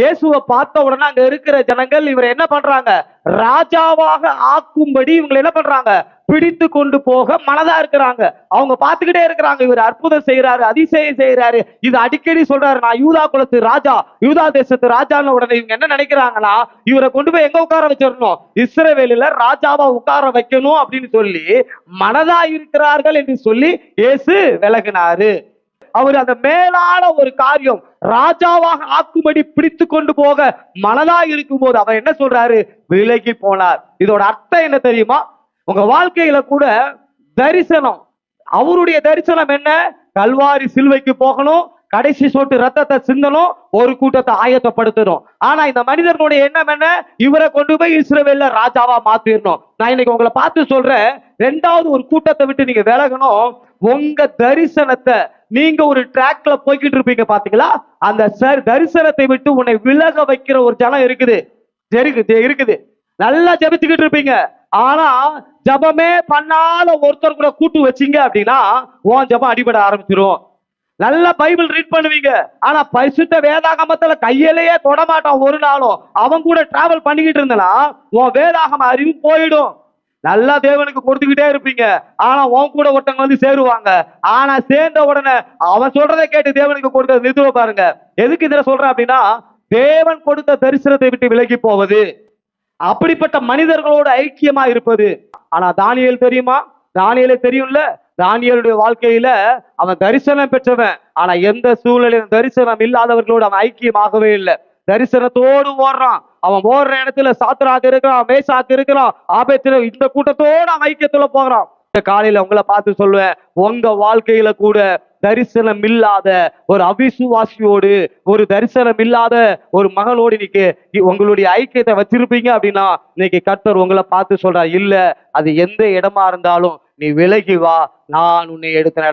இயேசுவை பார்த்த உடனே அங்க இருக்கிற ஜனங்கள் இவரை என்ன பண்றாங்க? ராஜாவாக ஆக்கும்படி இவங்களை என்ன பண்றாங்க? பிடித்து கொண்டு போக மனதா இருக்கிறாங்க. அவங்க பார்த்துக்கிட்டே இருக்கிறாங்க. இவர் அற்புதம் செய்யறாரு அதிசயம் செய்யறாரு இது அடிக்கடி சொல்றாரு நான் யூதா குலத்து ராஜா யூதா தேசத்து ராஜான்னு உடனே இவங்க என்ன நினைக்கிறாங்கன்னா இவரை கொண்டு போய் எங்க உட்கார வச்சிடணும்? இஸ்ரவேலில ராஜாவா உட்கார வைக்கணும் அப்படின்னு சொல்லி மனதா இருக்கிறார்கள் என்று சொல்லி இயேசு விலகினாரு. அவர் அந்த மேலான ஒரு காரியம் ராஜாவாக ஆக்கும்படி பிடித்து கொண்டு போக மனதா இருக்கும்போது அவர் என்ன சொல்றாரு? விலகி போனார். இதோட அர்த்தம் என்ன தெரியுமா? உங்க வாழ்க்கையில கூட தரிசனம். அவருடைய தரிசனம் என்ன? கல்வாரி சிலுவைக்கு போகணும் கடைசி சொட்டு ரத்தத்தை சிந்தனும் ஒரு கூட்டத்தை ஆயத்தப்படுத்தணும். ஆனா இந்த மனிதர்களுடைய எண்ணம் என்ன? இவரை கொண்டு போய் இஸ்ரேவேல ராஜாவா மாத்திரணும். நான் இன்னைக்கு உங்களை பார்த்து சொல்றேன் ரெண்டாவது ஒரு கூட்டத்தை விட்டு நீங்க விலகணும். உங்க தரிசனத்தை நீங்க ஒரு ட்ராக்ல போய்கிட்டு இருப்பீங்க பாத்தீங்களா? அந்த சார் தரிசனத்தை விட்டு உன்னை விலக வைக்கிற ஒரு ஜனம் இருக்குது. இருக்குது இருக்குது. நல்லா ஜபிச்சுக்கிட்டு இருப்பீங்க. ஆனா ஜெபமே பண்ணாத ஒருத்தர் கூட கூட்டு வச்சீங்க அப்படின்னா உன் ஜெபம் அடிபட ஆரம்பிச்சிரும். நல்லா பைபிள் ரீட் பண்ணுவீங்க. ஆனா பரிசுத்த வேதாகமத்துல கையிலேயே தொடமாட்டான் ஒரு நாளும். அவன் கூட டிராவல் பண்ணிக்கிட்டு இருந்தனா உன் வேதாகம அறிவு போயிடும். நல்லா தேவனுக்கு கொடுத்துக்கிட்டே இருப்பீங்க. ஆனா உன் கூட ஒருத்தவங்க வந்து சேருவாங்க. ஆனா சேர்ந்த உடனே அவன் சொல்றதை கேட்டு தேவனுக்கு கொடுத்த நிறுத்துவ பாருங்க. எதுக்கு இதுல சொல்றேன் அப்படின்னா தேவன் கொடுத்த தரிசனத்தை விட்டு விலகி போவது. அப்படிப்பட்ட மனிதர்களோடு ஐக்கியமா இருப்பது. ஆனா தானியல் தெரியுமா? தானியலே தெரியும்ல? தானியலுடைய வாழ்க்கையில அவன் தரிசனம் பெற்றவன். ஆனா எந்த சூழ்நிலையிலும் தரிசனம் இல்லாதவர்களோடு அவன் ஐக்கியமாகவே இல்லை. தரிசனத்தோடு ஓடுறான். அவன் ஓடுற இடத்துல சாத்ராக்கு இருக்கிறான் மேசாக்கு இருக்கிறான் ஆபத்துல இந்த கூட்டத்தோட அவன் ஐக்கியத்துல போகிறான். இந்த காலையில உங்களை பார்த்து சொல்லுவேன் உங்க வாழ்க்கையில கூட தரிசனம் இல்லாத ஒரு அவிசுவாசியோடு ஒரு தரிசனம் இல்லாத ஒரு மகளோடு இன்னைக்கு உங்களுடைய ஐக்கியத்தை வச்சிருப்பீங்க அப்படின்னா இன்னைக்கு கர்த்தர் உங்களை பார்த்து சொல்றார் இல்ல அது எந்த இடமா இருந்தாலும் நீ விலகி வா நான் உன்னை எடுத்த